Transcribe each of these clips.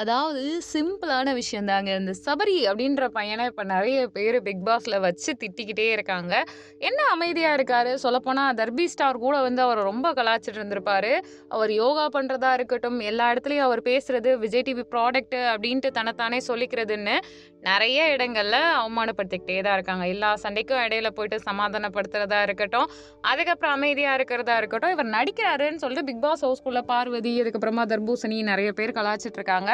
அதாவது சிம்பிளான விஷயந்தாங்க இந்த சபரி அப்படின்ற பையனை இப்போ நிறைய பேர் பிக் பாஸில் வச்சு திட்டிக்கிட்டே இருக்காங்க. என்ன அமைதியாக இருக்காரு. சொல்லப்போனால் தர்பி ஸ்டார் கூட வந்து அவர் ரொம்ப கலாச்சிட்டு இருந்திருப்பாரு. அவர் யோகா பண்ணுறதா இருக்கட்டும், எல்லா இடத்துலையும் அவர் பேசுறது விஜய் டிவி ப்ராடக்ட் அப்படின்ட்டு தன்னைத்தானே சொல்லிக்கிறதுன்னு நிறைய இடங்களில் அவமானப்படுத்திக்கிட்டே தான் இருக்காங்க. எல்லா சண்டைக்கும் இடையில போயிட்டு சமாதானப்படுத்துறதா இருக்கட்டும், அதுக்கப்புறம் அமைதியாக இருக்கிறதா இருக்கட்டும், இவர் நடிக்கிறாருன்னு சொல்லிட்டு பிக் பாஸ் ஹவுஸ்குள்ளே பார்வதி, அதுக்கப்புறமா தர்பூசணி நிறைய பேர் கலாச்சிட்டு இருக்காங்க.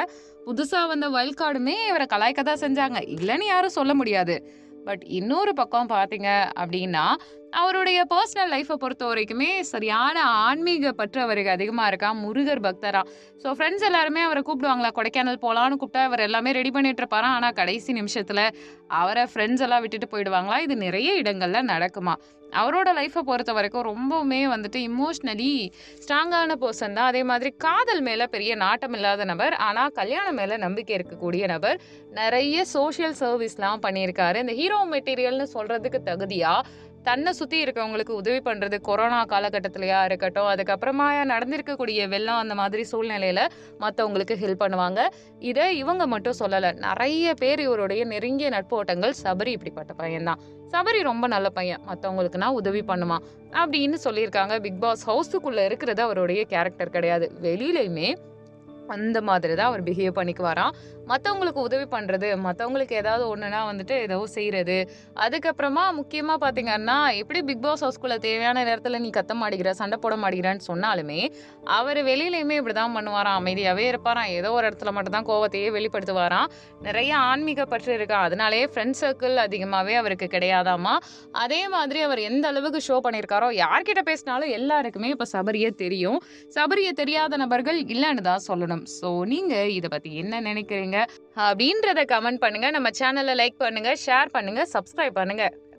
புதுசா வந்த வைல்ட் கார்டுமே இவரை கலாய்க்க தான் செஞ்சாங்க. இல்லன்னு யாரும் சொல்ல முடியாது. பட் இன்னொரு பக்கம் பார்த்தீங்க அப்படின்னா, அவருடைய பர்சனல் பொறுத்த வரைக்குமே சரியான ஆன்மீக பற்று அவருக்கு அதிகமாக இருக்கா முருகர் பக்தரா ஸோ ஃப்ரெண்ட்ஸ் எல்லாருமே அவரை கூப்பிடுவாங்களா கொடைக்கானல் போகலான்னு கூப்பிட்டா அவர் எல்லாமே ரெடி பண்ணிட்டு இருப்பாராம். ஆனால் கடைசி நிமிஷத்தில் அவரை ஃப்ரெண்ட்ஸ் எல்லாம் விட்டுட்டு போயிடுவாங்களாம். இது நிறைய இடங்களில் நடக்குமா அவரோட பொறுத்த வரைக்கும் ரொம்பவுமே வந்துட்டு இமோஷ்னலி ஸ்ட்ராங்கான பர்சன் தான். அதே மாதிரி காதல் மேலே பெரிய நாட்டம் இல்லாத நபர். ஆனால் கல்யாணம் மேலே நம்பிக்கை இருக்கக்கூடிய நபர். நிறைய சோஷியல் சர்வீஸ்லாம் பண்ணியிருக்காரு. இந்த ஹீரோ மெட்டீரியல்னு சொல்கிறதுக்கு தகுதியாக தன்னை சுத்தி இருக்கவங்களுக்கு உதவி பண்றது கொரோனா காலகட்டத்திலயா இருக்கட்டும், அதுக்கப்புறமா நடந்திருக்கக்கூடிய வெள்ளம் அந்த மாதிரி சூழ்நிலையில மத்தவங்களுக்கு ஹெல்ப் பண்ணுவாங்க. இதை இவங்க மட்டும் சொல்லல. நிறைய பேர் இவருடைய நெருங்கிய நட்போட்டங்கள் சபரி இப்படிப்பட்ட பையன்தான் சபரி ரொம்ப நல்ல பையன். மத்தவங்களுக்குனா உதவி பண்ணுவான். அப்படின்னு சொல்லியிருக்காங்க. பிக் பாஸ் ஹவுஸுக்குள்ள இருக்கிறது அவருடைய கேரக்டர் கிடையாது. வெளியிலயுமே அந்த மாதிரி தான் அவர் பிஹேவ் பண்ணிக்குவாராம். மற்றவங்களுக்கு உதவி பண்ணுறது மற்றவங்களுக்கு ஏதாவது ஒன்றுனா வந்துட்டு ஏதோ செய்கிறது அதுக்கப்புறமா முக்கியமாக பார்த்தீங்கன்னா, எப்படி பிக் பாஸ் ஹவுஸ்குள்ளே தேவையான நேரத்தில் நீ கத்த மாடிக்கிற சண்டை போட மாட்டேங்கிறான்னு சொன்னாலுமே, அவர் வெளியிலையுமே இப்படி தான் பண்ணுவாராம். அமைதியாகவே இருப்பாராம். ஏதோ ஒரு இடத்துல மட்டும் தான் கோவத்தையே வெளிப்படுத்துவாராம். நிறைய ஆன்மீக பற்று இருக்கா அதனாலேயே ஃப்ரெண்ட் சர்க்கிள் அதிகமாகவே அவருக்கு கிடையாதாமா. அதே மாதிரி அவர் எந்த அளவுக்கு ஷோ பண்ணியிருக்காரோ, யார்கிட்ட பேசினாலும் எல்லாருக்குமே இப்போ சபரியே தெரியும். சபரியை தெரியாத நபர்கள் இல்லைன்னு தான் சொல்லணும். ஸோ நீங்கள் இதை பற்றி என்ன நினைக்கிறீங்க? அப்படின்றத கமெண்ட் பண்ணுங்க. நம்ம சேனலை லைக் பண்ணுங்க, ஷேர் பண்ணுங்கள் சப்ஸ்கிரைப் பண்ணுங்க.